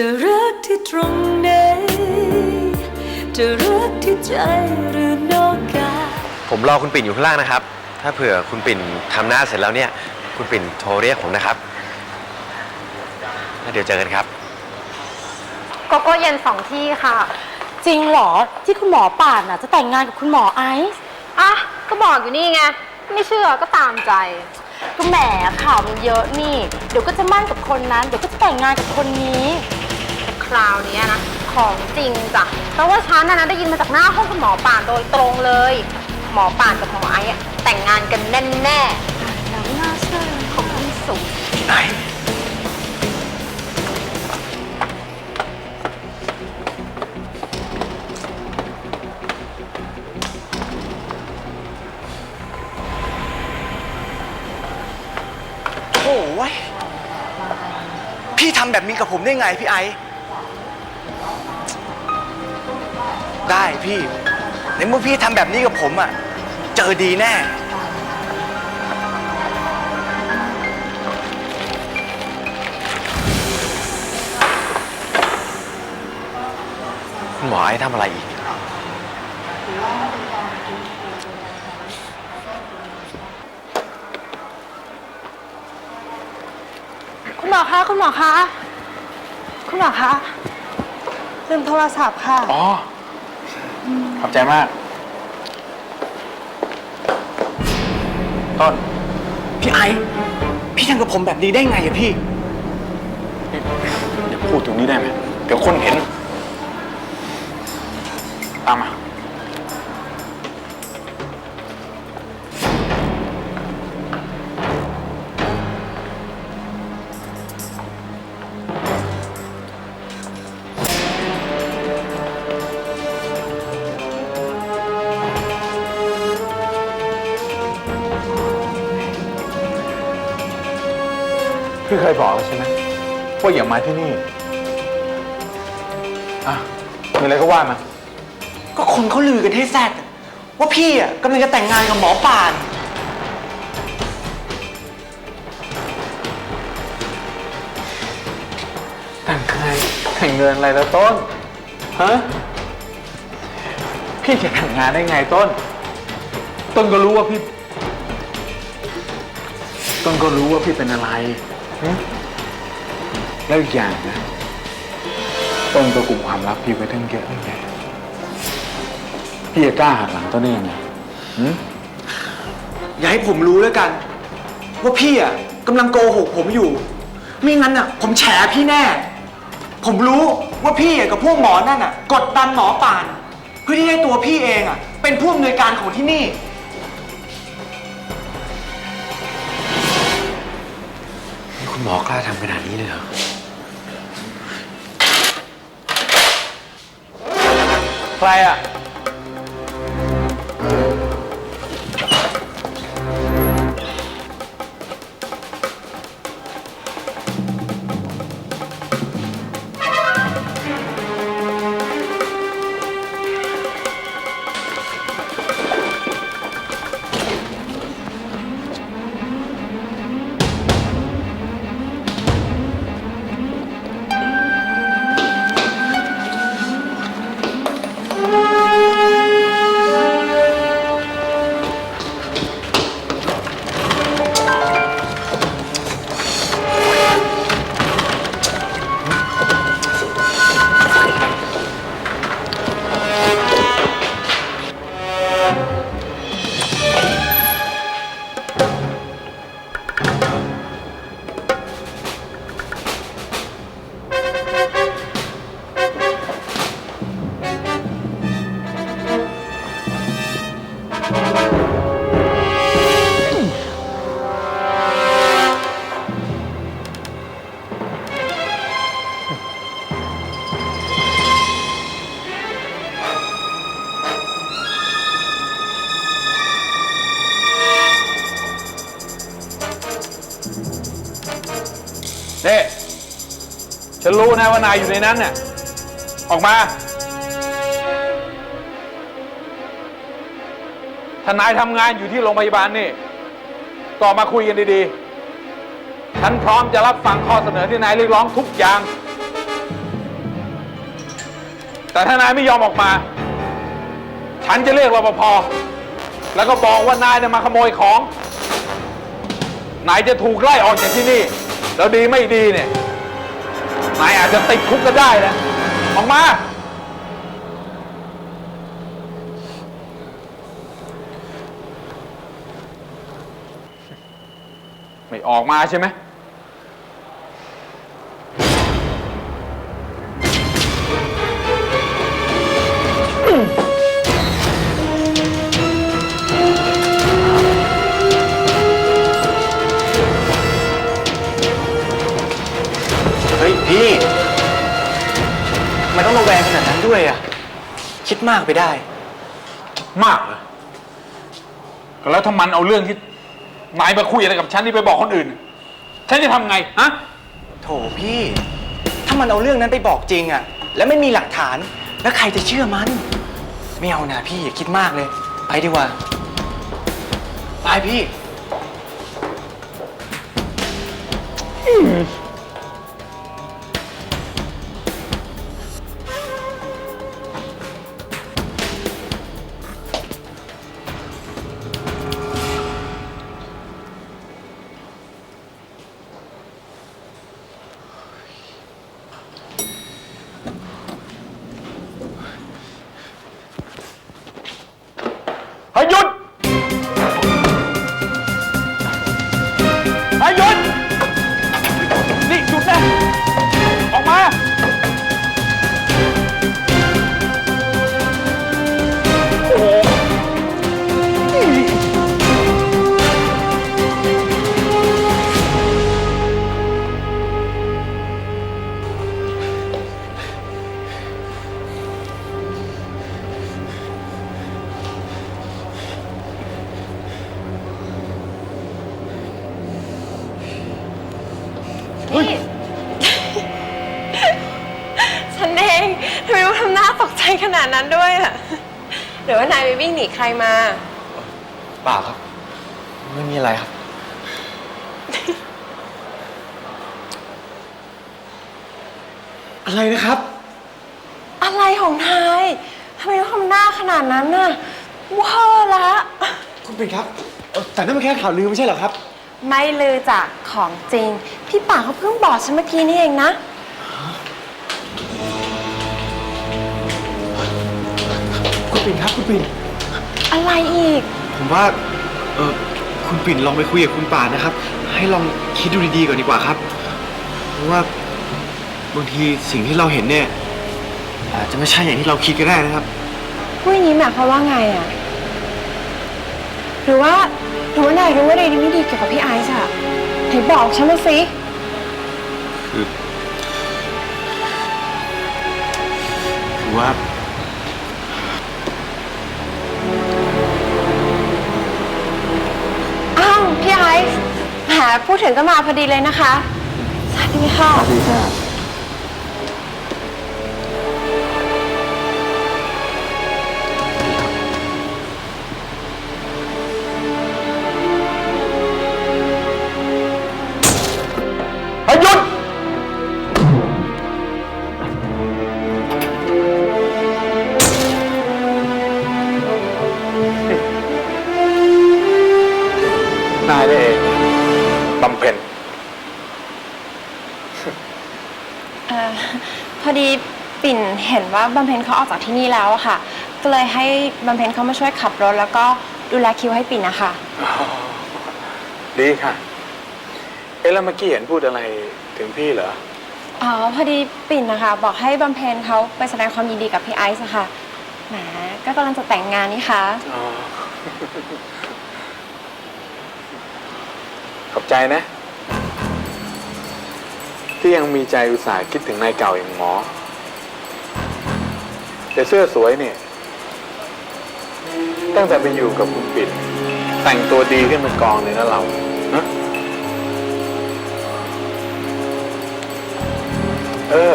จะรักที่ตรงไหนจะรักที่ใจหรือนอกกายผมรอคุณปิ่นอยู่ข้างล่างนะครับ ถ้าเผื่อคุณปิ่นทำหน้าเสร็จแล้วเนี่ย คุณปิ่นโทรเรียกผมนะครับแล้วเดี๋ยวเจอกันครับ โกโก้เย็นสองที่ค่ะ จริงเหรอที่คุณหมอป่านน่ะจะแต่งงานกับคุณหมอไอซ์อะ ก็บอกอยู่นี่ไง ไม่เชื่อก็ตามใจ ก็แหมข่าวมันเยอะนี่ เดี๋ยวก็จะมั่นกับคนนั้น เดี๋ยวก็จะแต่งงานกับคนนี้แต่ คราวนี้นะ ของจริงจ้ะเพราะว่าฉันนะนะได้ยินมาจากหน้าห้องคุณหมอป่านโดยตรงเลย หมอป่านกับหมอไอ้อะแต่งงานกันแน่แน่แล้วน่าเชื่อของที่สูงโอ้ยพี่ทำแบบนี้กับผมได้ไงพี่ไอซ์ ได้พี่ในเมื่อพี่ทำแบบนี้กับผมอะ เจอดีแน่ คุณหมอไอ้ทำอะไรอีก คุณหมอคะ คุณหมอคะ คุณหมอคะลืมโทรศัพท์ค่ะ อ๋อ ขอบใจมาก ต้น พี่ไอซ์พี่ทำกับผมแบบนี้ได้ไงอะพี่ อย่าพูดถึงนี้ได้ไหม เดี๋ยวคนเห็น ตามมา พี่เคยบอกแล้วใช่ไหมว่าอย่ามาที่นี่อะมีอะไรก็ว่ามา ก็คนเขาลือกันให้แซดอะว่าพี่อะกำลังจะแต่งงานกับหมอป่าน แต่งใครแต่งเงินอะไรแล้วต้นฮะพี่จะแต่งงานได้ไงต้น ต้นก็รู้ว่าพี่ ต้นก็รู้ว่าพี่เป็นอะไรฮะ แล้วอีกอย่างนะต้นก็กลุ่มความลับพี่ไว้ทั้งเยอะตั้งแยพี่จะกล้าหักหลังต้นได้ยังไงหึอย่าให้ผมรู้แล้วกัน ว่าพี่อะกำลังโกหกผมอยู่ ไม่งั้นอะ ผมแฉพี่แน่ ผมรู้ว่าพี่อะกับพวกหมอนั่นอะ กดดันหมอป่าน เพื่อที่ให้ตัวพี่เองอะ เป็นผู้อำนวยการของที่นี่ หมอกล้าทำขนาดนี้เลยเหรอ ใครอะ นี่ฉันรู้นะว่านายอยู่ในนั้นเนี่ยออกมา ถ้านายทำงานอยู่ที่โรงพยาบาลนี่ก็มาคุยกันดีๆ ฉันพร้อมจะรับฟังข้อเสนอที่นายเรียกร้องทุกอย่าง แต่ถ้านายไม่ยอมออกมา ฉันจะเรียกรปภ แล้วก็บอกว่านายเนี่ยมาขโมยของ นายจะถูกไล่ออกจากที่นี่ แล้วดีไม่ดีเนี่ย นายอาจจะติดคุกก็ได้นะ ออกมา ไม่ออกมาใช่ไหมเฮ้ยพี่ทำไมต้องระแวงขนาดนั้นด้วยอะคิดมากไปได้ มากเหรอก็แล้วถ้ามันเอาเรื่องที่ นายมาคุยอะไรกับฉันนี่ไปบอกคนอื่น ฉันจะทำไงฮะโถพี่ ถ้ามันเอาเรื่องนั้นไปบอกจริงอะแล้วไม่มีหลักฐาน แล้วใครจะเชื่อมัน ไม่เอานะพี่อย่าคิดมากเลย ไปดีกว่า ไปพี่ ดนั้นด้วยอะหรือว่านายไปวิ่งหนีใครมา เปล่าครับ ไม่มีอะไรครับ อะไรนะครับ อะไรของนายทำไมต้องทำหน้าขนาดนั้นน่ะเว้าละ คุณปิ่นครับเอ่อแต่นั่นมันแค่ข่าวลือไม่ใช่เหรอครับ ไม่ลือจากของจริง พี่ป่าเขาเพิ่งบอกฉันเมื่อกี้นี่เองนะ ปิ่นครับคุณปิ่น อะไรอีก ผมว่าเออคุณปิ่นลองไปคุยกับคุณป่านนะครับ ให้ลองคิดดูดีๆก่อนดีกว่าครับเพราะว่าบางทีสิ่งที่เราเห็นเนี่ยอาจจะไม่ใช่อย่างที่เราคิดก็ได้นะครับพูดอย่างนี้หมายความว่าไงอะหรือว่าหรือว่านายรู้อะไรไม่ดีเกี่ยวกับพี่ไอซ์อะไหนบอกฉันมาสิคือคือว่า พูดถึงก็มาพอดีเลยนะคะสวัสดีค่ะ สวัสดีค่ะ ห็นว่าบำเพ็ญเขาออกจากที่นี่แล้วอะค่ะ ก็เลยให้บำเพ็ญเขามาช่วยขับรถ แล้วก็ดูแลคิวให้ปิ่นนะคะดีค่ะ เอ๊ะแล้วเมื่อกี้เห็นพูดอะไรถึงพี่เหรอ อ๋อพอดีปิ่นนะคะ บอกให้บำเพ็ญเขาไปแสดงความยินดีกับพี่ไอซ์อะค่ะแหมก็กำลังจะแต่งงานนี่คะอ๋อขอบใจนะ ที่ยังมีใจอุตส่าห์คิดถึงนายเก่าอย่างหมอ แต่เสื้อสวยเนี่ยตั้งแต่ไปอยู่กับคุณปิด แต่งตัวดีขึ้นเป็นกองเลยนะเรานะเออ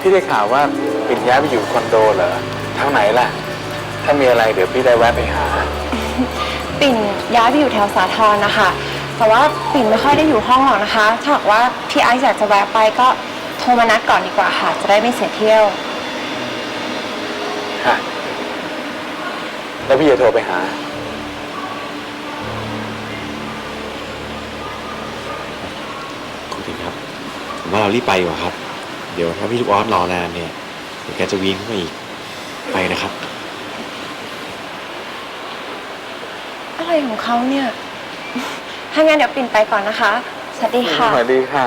พี่ได้ข่าวว่าปิ่นย้ายไปอยู่คอนโดเหรอทางไหนล่ะ ถ้ามีอะไรเดี๋ยวพี่ได้แวะไปหา ปิ่นย้ายไปอยู่แถวสาทรนะคะ แต่ว่าปิ่นไม่ค่อยได้อยู่ห้องหรอกนะคะ ถ้าหากว่าพี่ไอซ์อยากจะแวะไปก็โทรมานัดก่อนดีกว่าค่ะ จะได้ไม่เสียเที่ยว ค่ะแล้วพี่จะโทรไปหา คุณปิ่นครับ ผมว่าเรารีบไปดีกว่าครับ เดี๋ยวถ้าพี่ลูกออสรอนานเนี่ยเดี๋ยวแกจะวิ่งขึ้นมาอีก ไปนะครับ อะไรของเขาเนี่ย ถ้างั้นเดี๋ยวปิ่นไปก่อนนะคะ สวัสดีค่ะ สวัสดีค่ะ